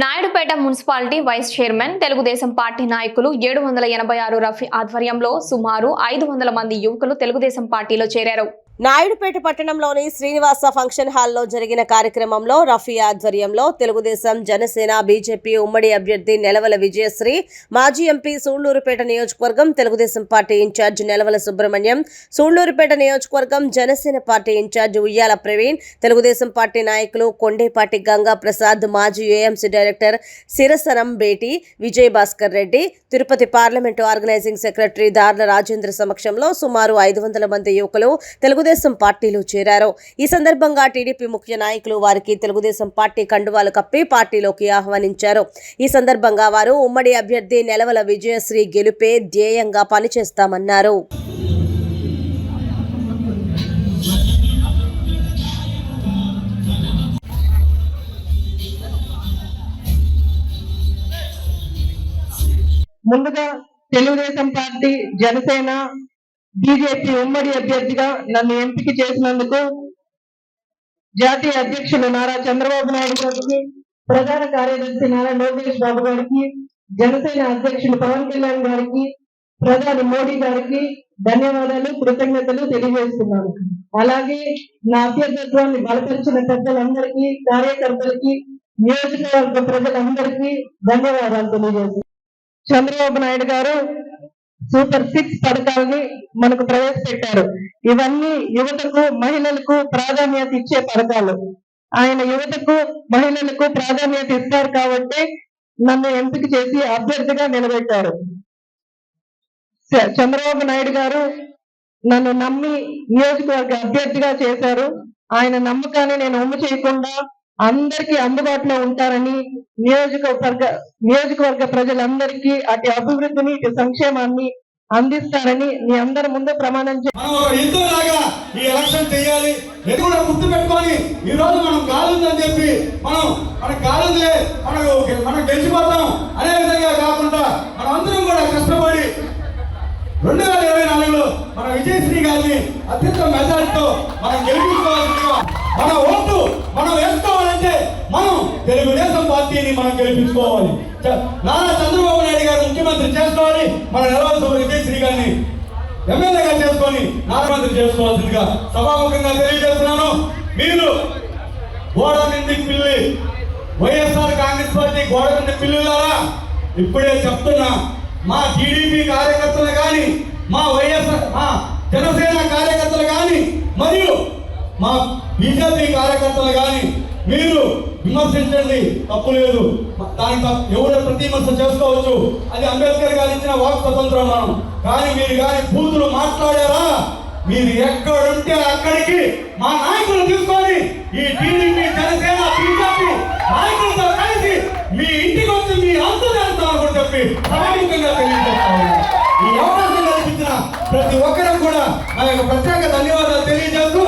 Naidupeta municipality vice chairman Telugu Desam party నాయకులు ఏడు వందల ఎనభై ఆరు రఫీ ఆధ్వర్యంలో సుమారు ఐదు వందల మంది యువకులు తెలుగుదేశం పార్టీలో చేరారు. నాయుడుపేట పట్టణంలోని శ్రీనివాస ఫంక్షన్ హాల్లో జరిగిన కార్యక్రమంలో రఫీ ఆధ్వర్యంలో తెలుగుదేశం జనసేన బీజేపీ ఉమ్మడి అభ్యర్థి నెలవల విజయశ్రీ మాజీ ఎంపీ సూళ్ళూరుపేట నియోజకవర్గం తెలుగుదేశం పార్టీ ఇన్ఛార్జ్ నెలవల సుబ్రహ్మణ్యం సూళ్ళూరుపేట నియోజకవర్గం జనసేన పార్టీ ఇన్ఛార్జ్ ఉయ్యాల ప్రవీణ్ తెలుగుదేశం పార్టీ నాయకులు కొండేపాటి గంగా ప్రసాద్ మాజీ AMC director Sirasanam Beti Vijay Bhaskar Reddy Tirupati parliament organising secretary Darla Rajendra సమక్షంలో సుమారు ఐదు వందల మంది యువకులు తెలుగుదేశం పార్టీలో చేరారు. ఈ సందర్భంగా టీడీపీ ముఖ్య నాయకులు వారికి తెలుగుదేశం పార్టీ కండువాలు కప్పి పార్టీలోకి ఆహ్వానించారు. ఈ సందర్భంగా వారు ఉమ్మడి అభ్యర్థి నెలవల విజయశ్రీ గెలుపే ధ్యేయంగా పనిచేస్తామన్నారు. ముందుగా తెలుగుదేశం పార్టీ జనసేన బీజేపీ ఉమ్మడి అభ్యర్థిగా నన్ను ఎంపిక చేసినందుకు జాతీయ అధ్యక్షులు నారా చంద్రబాబు నాయుడు గారికి ప్రధాన కార్యదర్శి నారా లోకేష్ బాబు గారికి జనసేన అధ్యక్షులు పవన్ కళ్యాణ్ గారికి ప్రధాని మోడీ గారికి ధన్యవాదాలు కృతజ్ఞతలు తెలియజేస్తున్నాను. అలాగే నా అభ్యర్థత్వాన్ని బలపరిచిన పెద్దలందరికీ కార్యకర్తలకి నియోజకవర్గ ప్రజలందరికీ ధన్యవాదాలు తెలియజేస్తున్నాను. చంద్రబాబు నాయుడు గారు సూపర్ సిక్స్ పథకాలని మనకు ప్రవేశపెట్టారు. ఇవన్నీ యువతకు మహిళలకు ప్రాధాన్యత ఇచ్చే పథకాలు. ఆయన యువతకు మహిళలకు ప్రాధాన్యత ఇస్తారు కాబట్టి నన్ను ఎంపిక చేసి అభ్యర్థిగా నిలబెట్టారు. చంద్రబాబు నాయుడు గారు నన్ను నమ్మి నియోజకవర్గ అభ్యర్థిగా చేశారు. ఆయన నమ్మకాన్ని నేను ఉమ్మ చేయకుండా అందరికీ అందుబాటులో ఉంటారని నియోజకవర్గ నియోజకవర్గ ప్రజలందరికీ అటు అభివృద్ధిని ఇటు సంక్షేమాన్ని అందిస్తారని మీ అందరి ముందు ప్రమాణం లాగా ఈ ఎలక్షన్ చేయాలి. ఇది కూడా గుర్తు పెట్టుకొని ఈ రోజు మనం కాలుందని చెప్పి మనం మన కాలుందిలే మనం మనం గెలిచిపోతాం. అనే విధంగా కాకుండా మనం అందరం కూడా కష్టపడి రెండు వేల ఇరవై నాలుగులో మన విజయశ్రీ గారిని అత్యంత మెజారిటీతో మనం గెలిపించుకోవాల్సిందిగా మన ఓటు మనం తెలుగుదేశం పార్టీని మనం గెలిపించుకోవాలి. నారా చంద్రబాబు నాయుడు గారు ముఖ్యమంత్రి చేసుకోవాలి మన నెలవలసిన విజయశ్రీ గారిని ఎమ్మెల్యేగా చేసుకొని నారామంత్రి చేసుకోవాల్సిందిగా సభాముఖంగా తెలియజేస్తున్నాను. మీరు గోడ నుండి పిల్లి వైఎస్ఆర్ కాంగ్రెస్ పార్టీ గోడ నుండి పిల్లులారా? ఇప్పుడే చెప్తున్నా మా టీడీపీ కార్యకర్తలు కానీ మా వైఎస్ఆర్ మా జనసేన కార్యకర్తలు కానీ మరియు మా బీజేపీ కార్యకర్తలు కానీ మీరు విమర్శించండి. తప్పు లేదు. దానికి ఎవడ ఎవరు ప్రతి విమర్శ చేసుకోవచ్చు? అది అంబేద్కర్ గారు ఇచ్చిన వాక్ స్వతంత్రం మనం. కానీ మీరు కానీ బూతులు మాట్లాడారా? మీరు ఎక్కడుంటే అక్కడికి మా నాయకులు తీసుకొని ఈ టీడీపీ జనసేన బీజేపీ నాయకులతో కలిసి మీ ఇంటికి వచ్చి మీ అంతు చేస్తామని చెప్పి ప్రాముఖ్యంగా తెలియజేస్తాము ఈ అవకాశం కల్పించిన ప్రతి ఒక్కరికి కూడా నా యొక్క ప్రత్యేక ధన్యవాదాలు తెలియజేస్తూ